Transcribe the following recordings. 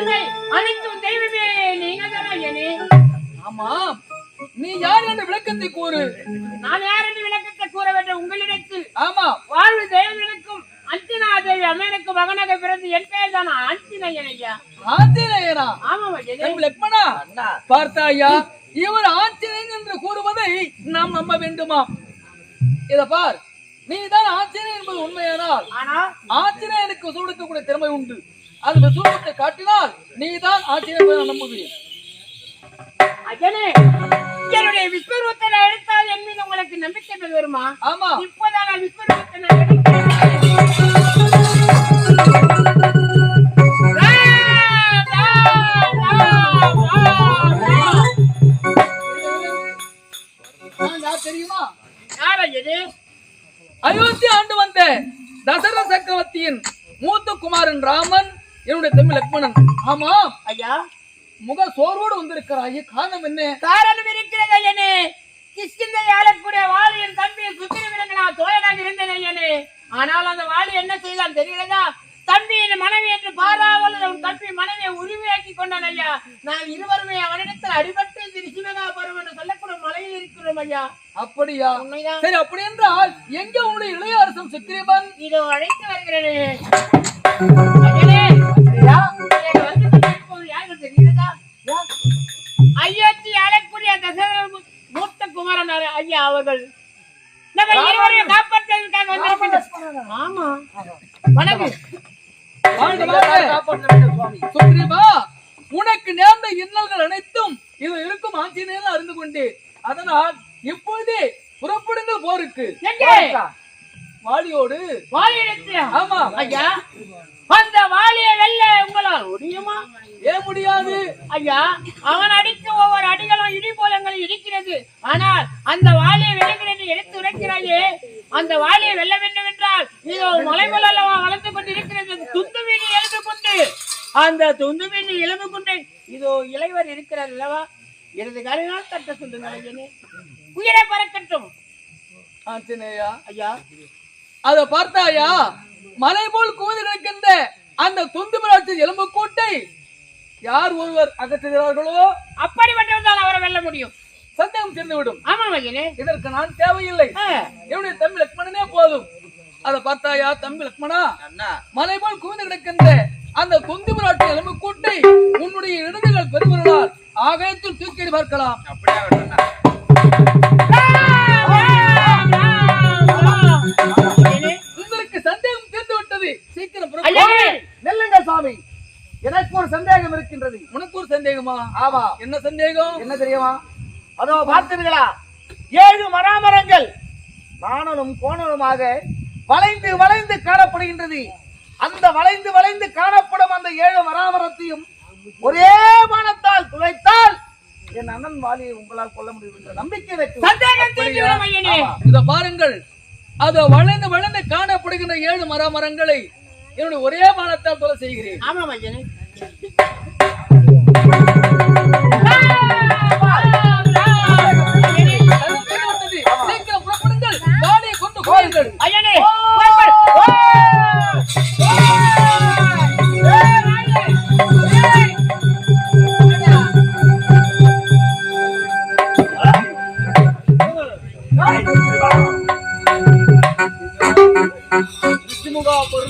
தந்தை அனைத்தும் தெய்வமே நீங்க தானே ஆமாம் நீ யார் என்ற விளக்கத்தை கூறு. நான் யார் என்று விளக்கத்தை கூற வேண்டும் உங்களிடத்தில் ஆமா. வாழ்வு தேவனுக்கும் அஞ்சனா தேவி அம்மனுக்கு மகனாக பிறந்து என் பெயர் தான் அஞ்சினையன் ஐயா ஆஞ்சநேயரா ஆமாம் தம்பி லக்மணா? பார்த்தாயா இவர் ஆஞ்சநேயன் என்று கூறுவதை நாம் நம்ப வேண்டுமா? இத பார் நீதான் ஆஞ்சநேயன் என்பது உண்மையானால் ஆனா ஆஞ்சநேயனுக்கு சூடுக்கக்கூடிய திறமை உண்டு. அது விசுவத்தை காட்டினால் நீதான் நான் நம்புகிறேன். ஐயனே என்னுடைய விஸ்வரூபத்தை நான் எடுத்தால் என் மீது உங்களுக்கு நம்பிக்கை வருமா ஆமா. இப்போதான் நான் விஸ்வரூபத்தை நான் தெரியுமா? ஐயனே? அயோத்தி ஆண்டு வந்த தசரத சக்கரவர்த்தியின் மூத்த குமாரன் ராமன் என்னுடைய தம்பி லக்ஷ்மணன் ஆமா. ஐயா. முக சோர்வோடு வந்திருக்கிறாய் காரணம் என்ன? காரணம் இருக்கிறது ஐயனே. கிஷ்கிந்தை ஆளக்கூடிய வாலியின் தம்பி சுத்திரவிலங்கு நான் தோழனாக இருந்தேன் ஐயனே. ஆனால் அந்த வாலி என்ன செய்தான் தெரிகிறதா? தம்பியின் மனைவி என்று பாராமல் அவன் தம்பி மனைவியை உரிமையாக்கி கொண்டான் ஐயா. நான் இருவருமே அவனிடத்தில் அடிபட்டு திருச்சிவகாபுரம் என்று சொல்லக்கூடிய மலையில் இருக்கிறோம் ஐயா. அப்படியா? சரி அப்படி என்றால் எங்க உன்னுடைய இளைய அரசன் சுக்கிரீவன்? இதோ அழைத்து வருகிறேனே. அயோத்தி ஆளக்கூடிய தசரத மூத்த குமாரன் ஐயா அவர்கள். நம்ம இருவரையும் காப்பாற்றுவதற்காக வந்திருக்கிறோம். ஆமா. வணக்கம். சுக்ரீவா உனக்கு நேர்ந்த இன்னல்கள் அனைத்தும் இது இருக்கும் ஆஞ்சநேயர் அறிந்து கொண்டே. அதனால் இப்பொழுதே புறப்படுங்கள் போருக்கு. வாலியோடு. வாலியிடத்தியா ஆமா. ஐயா. அந்த வாலியை வெல்ல உங்களால் முடியுமா? ஏ முடியாது. ஐயா அவன் அடித்த ஒவ்வொரு அடிகளும் இடி போலங்கள் இருக்கிறது. ஆனால் அந்த வாலியை வெல்லுங்கள் என்று எடுத்து உரைக்கிறாயே. அந்த வாலியை வெல்ல வேண்டும் என்றால் இது ஒரு மலைமல் அல்லவா வளர்ந்து கொண்டு இருக்கிறது துண்டு மீனி எழுந்து கொண்டு. அந்த துண்டு மீனி எழுந்து கொண்டு இதோ இளைவர் இருக்கிறார் அல்லவா? எனது காலினால் தட்ட சொல்லுங்கள் உயிரை பறக்கட்டும். ஐயா. அத பார்த்தாயா மலை போல் குவிந்து கிடக்கின்ற அந்த துண்டு மிராட்சி எலும்பு கூட்டை யார் ஒருவர் அகற்றுகிறார்களோ அப்படிப்பட்டவர் தான் அவரை வெல்ல முடியும். சந்தேகம் தெரிந்துவிடும். ஆமா ஐயனே இதற்கு நான் தேவையில்லை. என்னுடைய தம்பி லக்ஷ்மணனே போதும். அத பார்த்தாயா தம்பி லக்ஷ்மணா? மலை போல் குவிந்து கிடக்கின்ற அந்த துண்டு மிராட்சி எலும்பு கூட்டை உன்னுடைய இடதுகள் பெருவிரலால் ஆகாயத்தில் தூக்கி பார்க்கலாம். ராம், சந்தேகமா ஆமா. என்ன சந்தேகம்? என்ன தெரியுமா? அதோ பார்த்தீர்களா? ஏழு மராமரங்கள் நாணலும் கோணலுமாக வளைந்து வளைந்து காணப்படுகின்றது. அந்த வளைந்து வளைந்து காணப்படும் அந்த ஏழு மராமரத்தையும் ஒரே பானத்தால் துளைத்தால் என் அண்ணன் வாலியை உங்களால் கொல்ல முடியும் என்ற நம்பிக்கை இத பாருங்கள். அது வளைந்து வளைந்து காணப்படுகின்ற ஏழு மர மரங்களை என்னுடைய ஒரே மானத்தால் தொலை செய்கிறேன். ஆமா ஐயனே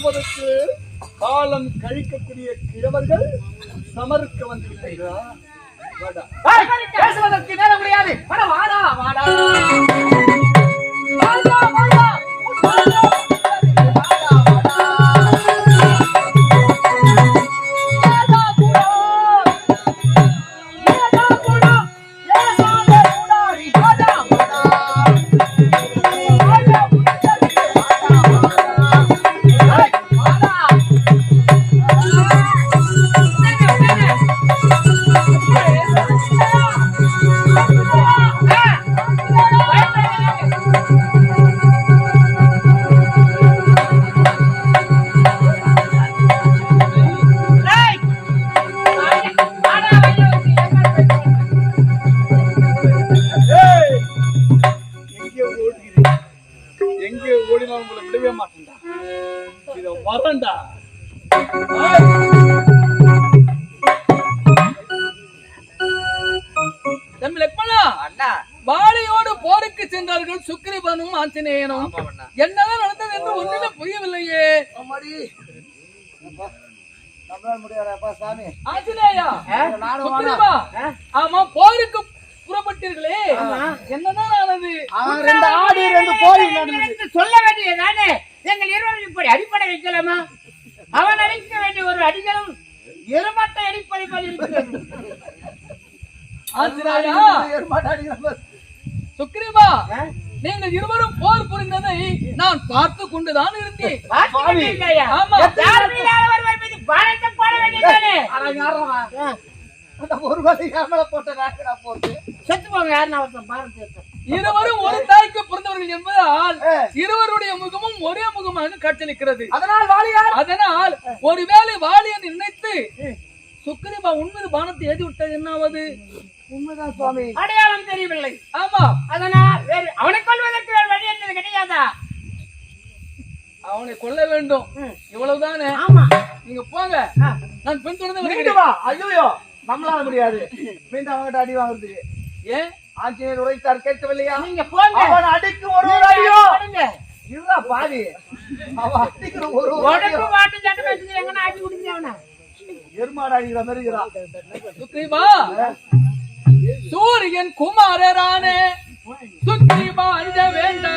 ரிஷிமுகா காலம் கழிக்கக்கூடிய கிழவர்கள் சமருக்கு வந்துவிட்டீர்களா வாடா. பேசுவதற்கு நேரம் கிடையாது வாடா வாடா வாடா, வாடா. வாடா, வாடா, விடவே மாட்டேன்டா. இத வரண்டா போருக்கு சென்றார்கள் சுக்கிரிபனும் ஆஞ்சநேயனும். என்னதான் நடந்தது என்று ஒண்ணுமே புரியவில்லையே. ஆஞ்சநேயா ஆமா போருக்கு புறப்பட்டீர்களே என்னதான் ஆனது? அவன் ரெண்டு ஆடு ரெண்டு கோழி நடந்தது. என்று சொல்ல வேண்டியதானே எங்கள் இருவரும் இப்படி அடிப்படை வைக்கலாமா? அவன் அடிக்க வேண்டிய ஒரு அடிகளும் எருமட்டை அடிப்பதை போல் இருக்கிறது சுக்கிரமா நீங்கள் இருவரும் போர் புரிந்ததை நான் பார்த்து கொண்டுதான் இருந்தேன். ஒரு கோழி கேமரா போட்ட போட்டு. செத்து ஒருத்தன் பாரத்தை எடுத்து. இருவரும் ஒரு தாய்க்கு பிறந்தவர்கள் என்பதால். இருவருடைய முகமும் ஒரே முகமாக காட்சியளிக்கிறது அதனால் வாலியார் அதனால் ஒருவேளை வாலியன் நினைத்து சுக்கிரமா உண்மைது பானத்தை எழுதி விட்டது என்னாவது? உண்மைதான் சுவாமி. அடையாளம் தெரியவில்லை. ஆமா. அதனால் வேறு அவனை கொள்வதற்கு வேறு வழி என்பது கிடையாதா? அவனை கொல்ல வேண்டும். இவ்வளவுதானே? ஆமா. நீங்க போங்க. நான் பின் தொடர்ந்து ஐயோ நம்மளால முடியாது. மீண்டும் அவங்ககிட்ட அடி வாங்குறதுக்கு. ஏன்? ஆஞ்சநேயர் உரைத்தார் கேட்கவில்லையா? நீங்க போங்க. அவன் அடிக்கும் ஒரு அடியோ. இருடா பாதி. அவன் அடிக்கிற ஒரு உடம்பு மாட்டு சட்டை வச்சு எங்கன்னா ஆக்கி விடுங்க அவனை. எருமாடு அடிக்கிற மாதிரி இருக்கிறான். சுக்ரீவா சூரியன் குமாரரானே. சுக்ரீவா அஞ்ச வேண்டாம்.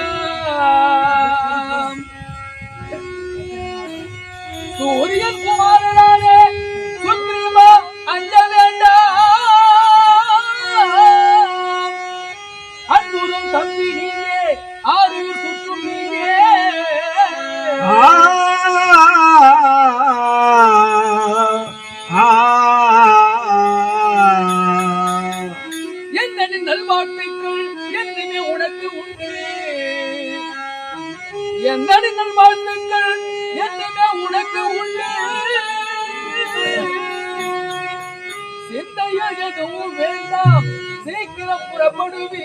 எதுவும் வேண்டாம். சீக்கிரம் புறப்படுவீ.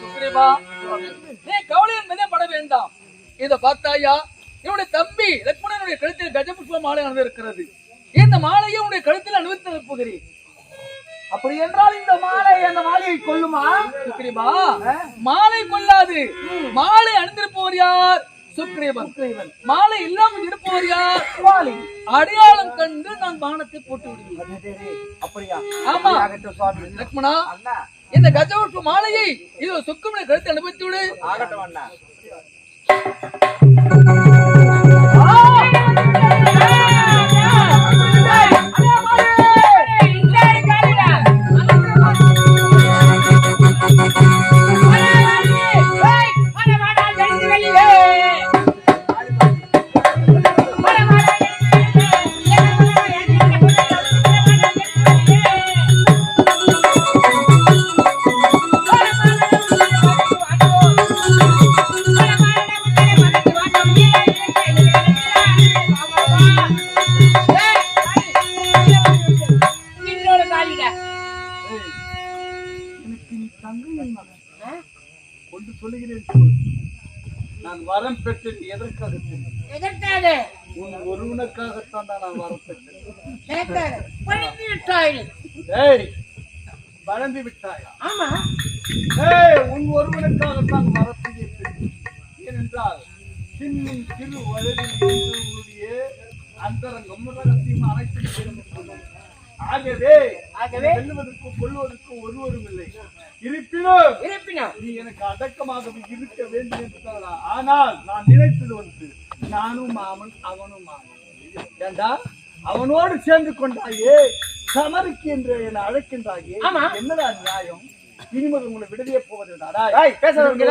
சுக்ரீவா நீ கவலை என்பதே பட வேண்டாம். இத பார்த்தாயா? என்னுடைய தம்பி லட்சுமணனுடைய கழுத்தில் கஜபுஷ்ப மாலை அணிந்திருக்கிறது. இந்த மாலையை உன்னுடைய கழுத்தில் அணிவித்து அனுப்புகிறேன் அப்படி என்றால் இந்த மாலை அந்த மாலையை கொல்லுமா? சுக்ரீவா மாலை கொள்ளாது. மாலை அணிந்திருப்பவர் யார்? சுக்ரீவன். மாலை இல்லாமல் இருப்பவர் யார்? அடையாளம் கண்டு நான் பானத்தை போட்டு விடுவேன் அப்படியா? ஆமா. லக்ஷ்மணா இந்த கஜபுஷ்ப மாலையை இது சுக்குமனை கழுத்தை அனுபவித்து விடு ஆகட்டும் அண்ணா. சொல்லுகிறேன் சொல். நான் வரம் பெற்றேன் எதற்காக? எதற்காக? உன் ஒருவனுக்காகத்தான் தான் நான் வரம் பெற்றேன். ஏய் வளர்ந்து விட்டாயா ஆமா. ஏய் உன் ஒருவனுக்காகத்தான் பெற்றேன். ஏனென்றால் சின்னின் சிறு வயதில் உன்னுடைய அந்தரங்கம் ரகசியம் அனைத்தும். ஆகவே ஆகவே? வெல்லுவதற்கும் கொள்வதற்கும் ஒருவரும் இல்லை. இருப்பினும் இருப்பினும் நீ எனக்கு அடக்கமாகவே இருக்க வேண்டும் என்று ஆனால் நான் நினைத்தது ஒன்று நானும் மாமன் அவனும் மாமன். ஏண்டா? அவனோடு சேர்ந்து கொண்டாயே சமருக்கு என்று என்னை அழைக்கின்றாயே. என்னடா நியாயம்? இனிமது உங்களை விடுதியே போவதில்லை. பேசுறவங்க